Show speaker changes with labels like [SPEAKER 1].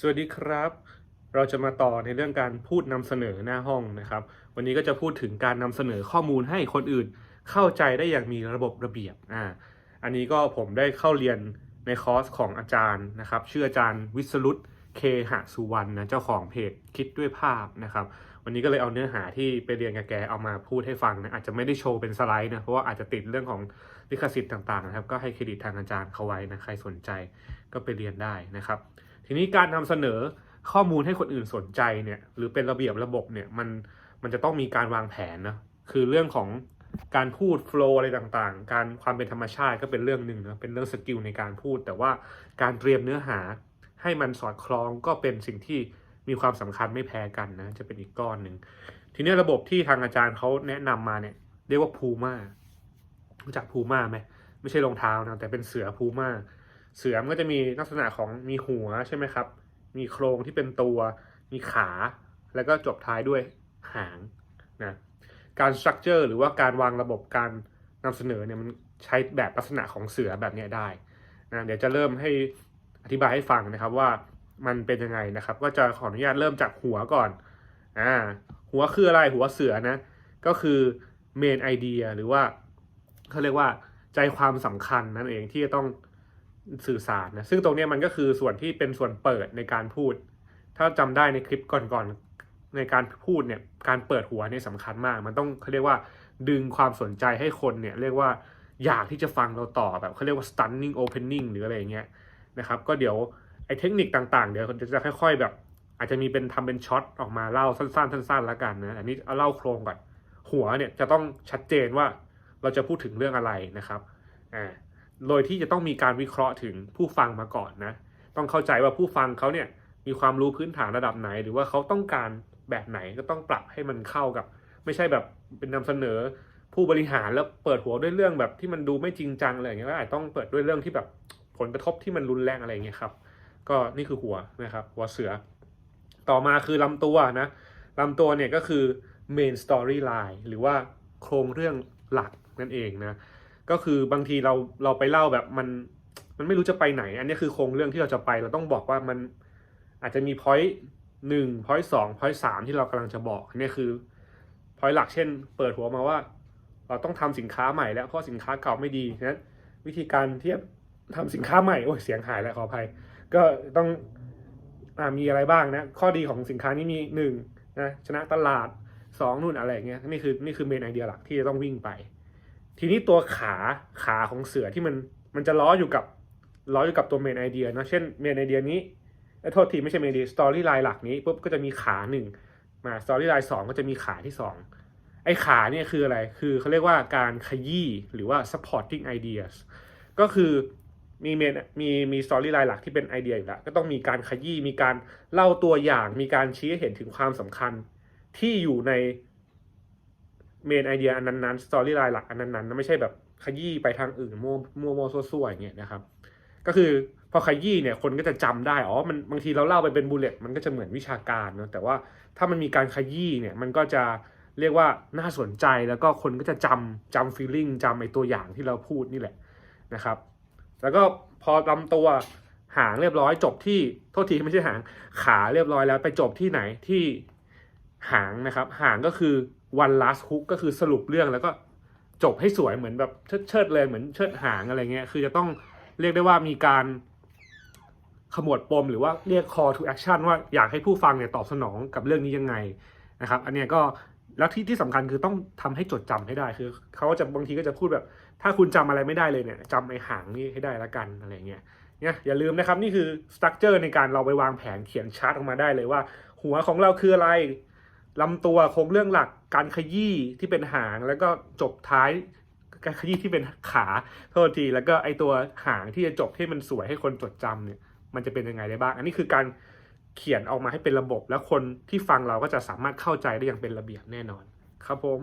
[SPEAKER 1] สวัสดีครับ เราจะมาต่อในเรื่องการพูดนำเสนอหน้าห้องนะครับ วันนี้ก็จะพูดถึงการนำเสนอข้อมูลให้คนอื่นเข้าใจได้อย่างมีระบบระเบียบอ่าอันนี้ก็ผมได้เข้าเรียนในคอร์สของอาจารย์นะครับ ชื่ออาจารย์วิสรุตเคหสุวรรณนะเจ้าของเพจคิดด้วยภาพนะครับ วันนี้ก็เลยเอาเนื้อหาที่ไปเรียนกับแกเอามาพูดให้ฟังนะอาจจะไม่ได้โชว์เป็นสไลด์นะเพราะว่าอาจจะติดเรื่องของลิขสิทธิ์ต่างๆนะครับ ก็ให้เครดิตทางอาจารย์เขาไว้นะใครสนใจก็ไปเรียนได้นะครับ ทีนี้การนำเสนอข้อมูลให้คนอื่นสนใจเนี่ย หรือเป็นระเบียบระบบเนี่ยมันมันจะต้องมีการวางแผนนะคือเรื่องของการพูดโฟล์อะไรต่างๆ การความเป็นธรรมชาติก็เป็นเรื่องหนึ่งนะเป็นเรื่องสกิลในการพูด แต่ว่าการเตรียมเนื้อหาให้มันสอดคล้องก็เป็นสิ่งที่มีความสำคัญไม่แพ้กันนะ จะเป็นอีกก้อนหนึ่งทีนี้ระบบที่ทางอาจารย์เขาแนะนำมาเนี่ย เรียกว่าพูม่ารู้จักพูม่าไหมไม่ใช่รองเท้านะแต่เป็นเสือพูม่า เสือมันก็จะมีลักษณะของมีหัวใช่ไหมครับ มีโครงที่เป็นตัว มีขา แล้วก็จบท้ายด้วยหางนะการสตรัคเจอร์หรือว่าการวางระบบการนำเสนอเนี่ยมันใช้แบบลักษณะของเสือแบบนี้ได้นะเดี๋ยวจะเริ่มให้อธิบายให้ฟังนะครับว่ามันเป็นยังไงนะครับ ก็จะขออนุญาตเริ่มจากหัวก่อนอ่าหัวคืออะไรหัวเสือนะก็คือเมนไอเดียหรือว่าเขาเรียกว่าใจความสำคัญนั่นเองที่จะต้อง สื่อสารนะซึ่งตรงนี้มันก็คือส่วนที่เป็นส่วนเปิดในการพูด ถ้าจำได้ในคลิปก่อนๆในการพูดเนี่ยการเปิดหัวเนี่ยสำคัญมาก มันต้องเขาเรียกว่าดึงความสนใจให้คนเนี่ยเรียกว่าอยากที่จะฟังเราต่อแบบเขาเรียกว่า stunning opening หรืออะไรเงี้ยนะครับก็เดี๋ยวไอ้เทคนิคต่างๆ เดี๋ยวจะจะค่อย ๆ แบบ อาจจะมีเป็นทำเป็นช็อตออกมาเล่าสั้นๆสั้นๆแล้วกันนะอันนี้เอาเล่าโครงก่อนหัวเนี่ยจะต้องชัดเจนว่าเราจะพูดถึงเรื่องอะไรนะครับอ่า โดยที่จะต้องมีการวิเคราะห์ถึงผู้ฟังมาก่อนนะ ต้องเข้าใจว่าผู้ฟังเขาเนี่ยมีความรู้พื้นฐานระดับไหน หรือว่าเขาต้องการแบบไหนก็ต้องปรับให้มันเข้ากับ ไม่ใช่แบบเป็นนำเสนอผู้บริหารแล้วเปิดหัวด้วยเรื่องแบบที่มันดูไม่จริงจังอะไรอย่างเงี้ยก็อาจต้องเปิดด้วยเรื่องที่แบบผลกระทบที่มันรุนแรงอะไรอย่างเงี้ยครับ ก็นี่คือหัวนะครับหัวเสือ ต่อมาคือลำตัวนะลำตัวเนี่ยก็คือ main story line หรือว่าโครงเรื่องหลักนั่นเองนะ ก็คือบางทีเราเราไปเล่าแบบมันมันไม่รู้จะไปไหน อันนี้คือโครงเรื่องที่เราจะไป เราต้องบอกว่ามันอาจจะมี point หนึ่ง point สอง point สามที่เรากำลังจะบอก อันนี้คือ point หลักเช่น เปิดหัวมาว่า เราต้องทำสินค้าใหม่แล้วเพราะสินค้าเก่าไม่ดีนั้นวิธีการที่จะทำสินค้าใหม่โอ้ยเสียงหายแล้วขออภัย ก็ต้องอมีอะไรบ้างนะ ข้อดีของสินค้านี้มีหนึ่งนะชนะตลาดสองนู่นอะไรเงี้ยนี่คือนี่คือเมนไอเดียหลักที่จะต้องวิ่งไป ทีนี้ตัวขาขาของเสือที่มันมันจะล้ออยู่กับล้ออยู่กับตัวเมนไอเดียนะเช่นเมนไอเดียนี้เอ้โทษทีไม่ใช่เมนไอเดียสตอรี่ไลน์หลักนี้ปุ๊บก็จะมีขาหนึ่งมาสตอรี่ไลน์สองก็จะมีขาที่สองไอ้ขาเนี่ยคืออะไรคือเขาเรียกว่าการขยี้หรือว่า supporting ideas ก็คือมีเมนมีมีสตอรี่ไลน์หลักที่เป็นไอเดียอยู่แล้วก็ต้องมีการขยี้มีการเล่าตัวอย่าง มีการชี้ให้เห็นถึงความสำคัญที่อยู่ใน เมนไอเดียอันนั้นๆสตอรี่ไลน์หลักอันนั้นๆไม่ใช่แบบขยี้ไปทางอื่นมั่วมั่วมั่วซั่วๆอย่างเงี้ยนะครับ ก็คือพอขยี้เนี่ยคนก็จะจำได้อ๋อมันบางทีเราเล่าไปเป็นบูเลตมันก็จะเหมือนวิชาการเนอะแต่ว่าถ้ามันมีการขยี้เนี่ยมันก็จะเรียกว่าน่าสนใจแล้วก็คนก็จะจำจำฟีลลิ่งจำไอตัวอย่างที่เราพูดนี่แหละนะครับ แล้วก็พอลำตัวหางเรียบร้อยจบที่โทษทีไม่ใช่หางขาเรียบร้อยแล้วไปจบที่ไหนที่หางนะครับ หางก็คือ one last hook ก็คือสรุปเรื่องแล้วก็จบให้สวยเหมือนแบบเชิดเชิดๆเลยเหมือนเชิดหางอะไรเงี้ยคือจะต้องเรียกได้ว่ามีการขมวดปมหรือว่าเรียก call to action ว่าอยากให้ผู้ฟังเนี่ยตอบสนองกับเรื่องนี้ยังไงนะครับ อันเนี้ยก็แล้วที่ที่สำคัญคือต้องทำให้จดจำให้ได้คือเขาจะบางทีก็จะพูดแบบ ถ้าคุณจำอะไรไม่ได้เลยเนี่ยจำไอ้หางนี่ให้ได้ละกันอะไรเงี้ยเนี่ยอย่าลืมนะครับนี่คือสตั๊กเจอร์ในการเราไปวางแผนเขียนชาร์ตออกมาได้เลยว่า หัวของเราคืออะไร ลำตัวโครงเรื่องหลักการขยี้ที่เป็นหางแล้วก็จบท้ายการขยี้ที่เป็นขาโทษทีแล้วก็ไอตัวหางที่จะจบให้มันสวยให้คนจดจำเนี่ยมันจะเป็นยังไงได้บ้าง อันนี้คือการเขียนออกมาให้เป็นระบบ แล้วคนที่ฟังเราก็จะสามารถเข้าใจได้อย่างเป็นระเบียบแน่นอน ครับผม